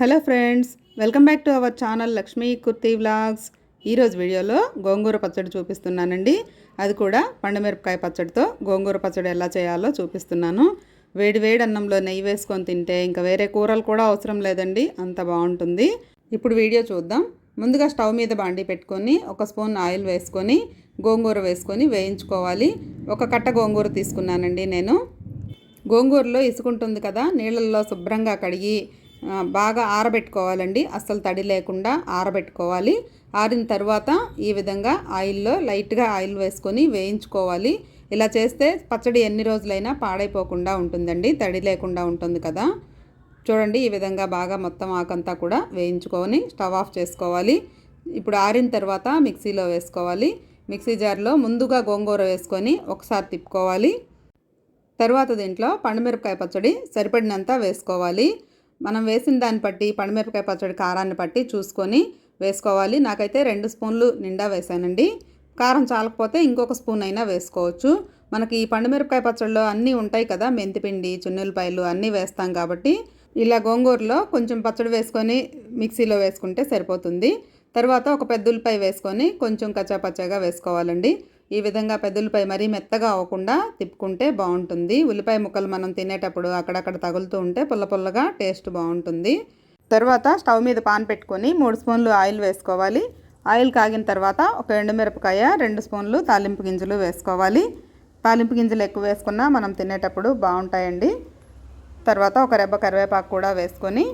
Hello friends welcome back to our channel Lakshmi kurti vlogs. ఈరోజు వీడియోలో గోంగూర పచ్చడి చూపిస్తున్నానండి. అది కూడా పండుమిరపకాయ పచ్చడితో గోంగూర పచ్చడి ఎలా చేయాలో చూపిస్తున్నాను. వేడి వేడి అన్నంలో నెయ్యి వేసుకొని తింటే ఇంకా వేరే కూరలు కూడా అవసరం లేదండి అంత బాగుంటుంది. ఇప్పుడు వీడియో చూద్దాం. ముందుగా స్టవ్ మీద బాండి పెట్టుకొని ఒక స్పూన్ ఆయిల్ వేసుకొని గోంగూర వేసుకొని వేయించుకోవాలి. ఒక కట్ట గోంగూర తీసుకున్నానండి నేను. గోంగూరలో ఇసుకుంటుంది కదా నీళ్ళల్లో శుభ్రంగా కడిగి బాగా ఆరబెట్టుకోవాలండి. అస్సలు తడి లేకుండా ఆరబెట్టుకోవాలి. ఆరిన తర్వాత ఈ విధంగా ఆయిల్లో లైట్గా ఆయిల్ వేసుకొని వేయించుకోవాలి. ఇలా చేస్తే పచ్చడి ఎన్ని రోజులైనా పాడైపోకుండా ఉంటుందండి. తడి లేకుండా ఉంటుంది కదా. చూడండి ఈ విధంగా బాగా మొత్తం ఆకంతా కూడా వేయించుకొని స్టవ్ ఆఫ్ చేసుకోవాలి. ఇప్పుడు ఆరిన తర్వాత మిక్సీలో వేసుకోవాలి. మిక్సీ జార్లో ముందుగా గోంగూర వేసుకొని ఒకసారి తిప్పుకోవాలి. తర్వాత దీంట్లో పండుమిరపకాయ పచ్చడి సరిపడినంత వేసుకోవాలి. మనం వేసిన దాన్ని బట్టి పండుమిరపకాయ పచ్చడి కారాన్ని బట్టి చూసుకొని వేసుకోవాలి. నాకైతే రెండు స్పూన్లు నిండా వేసానండి. కారం చాలకపోతే ఇంకొక స్పూన్ అయినా వేసుకోవచ్చు. మనకి ఈ పండుమిరపకాయ పచ్చడిలో అన్నీ ఉంటాయి కదా మెంతిపిండి చున్నులపాయలు అన్నీ వేస్తాం కాబట్టి ఇలా గోంగూరలో కొంచెం పచ్చడి వేసుకొని మిక్సీలో వేసుకుంటే సరిపోతుంది. తర్వాత ఒక పెద్ద ఉల్లిపాయ వేసుకొని కొంచెం కచ్చాపచ్చాగా వేసుకోవాలండి. ఈ విధంగా పెద్దలపై మరీ మెత్తగా అవ్వకుండా తిప్పుకుంటే బాగుంటుంది. ఉల్లిపాయ ముక్కలు మనం తినేటప్పుడు అక్కడక్కడ తగులుతూ ఉంటే పుల్ల పుల్లగా టేస్ట్ బాగుంటుంది. తర్వాత స్టవ్ మీద పాన్ పెట్టుకొని మూడు స్పూన్లు ఆయిల్ వేసుకోవాలి. ఆయిల్ కాగిన తర్వాత ఒక ఎండుమిరపకాయ రెండు స్పూన్లు తాలింపు గింజలు వేసుకోవాలి. తాలింపు గింజలు ఎక్కువ వేసుకున్నా మనం తినేటప్పుడు బాగుంటాయండి. తర్వాత ఒక రెబ్బ కరివేపాకు కూడా వేసుకొని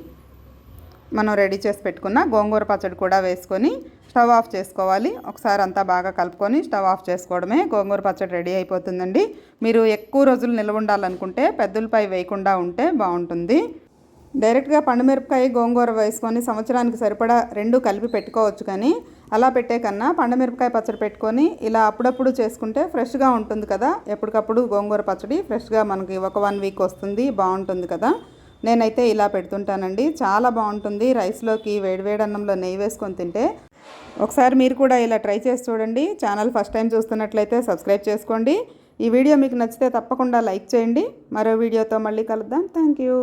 మనం రెడీ చేసి పెట్టుకున్న గోంగూర పచ్చడి కూడా వేసుకొని స్టవ్ ఆఫ్ చేసుకోవాలి. ఒకసారి అంతా బాగా కలుపుకొని స్టవ్ ఆఫ్ చేసుకోవడమే గోంగూర పచ్చడి రెడీ అయిపోతుందండి. మీరు ఎక్కువ రోజులు నిల్వ ఉండాలనుకుంటే పెద్దలపై వేయకుండా ఉంటే బాగుంటుంది. డైరెక్ట్గా పండుమిరపకాయ గోంగూర వేసుకొని సంవత్సరానికి సరిపడా రెండు కలిపి పెట్టుకోవచ్చు కానీ అలా పెట్టే కన్నా పండుమిరపకాయ పచ్చడి పెట్టుకొని ఇలా అప్పుడప్పుడు చేసుకుంటే ఫ్రెష్గా ఉంటుంది కదా. ఎప్పటికప్పుడు గోంగూర పచ్చడి ఫ్రెష్గా మనకి ఒక వన్ వీక్ వస్తుంది బాగుంటుంది కదా. నేనైతే ఇలా పెడుతుంటానండి. చాలా బాగుంటుంది. రైస్లోకి వేడివేడి అన్నంలో నెయ్యి వేసుకొని తింటే ఒకసారి మీరు కూడా ఇలా ట్రై చేసి చూడండి. ఛానల్ ఫస్ట్ టైం చూస్తున్నట్లయితే సబ్స్క్రైబ్ చేసుకోండి. ఈ వీడియో మీకు నచ్చితే తప్పకుండా లైక్ చేయండి. మరో వీడియోతో మళ్ళీ కలుద్దాం. Thank you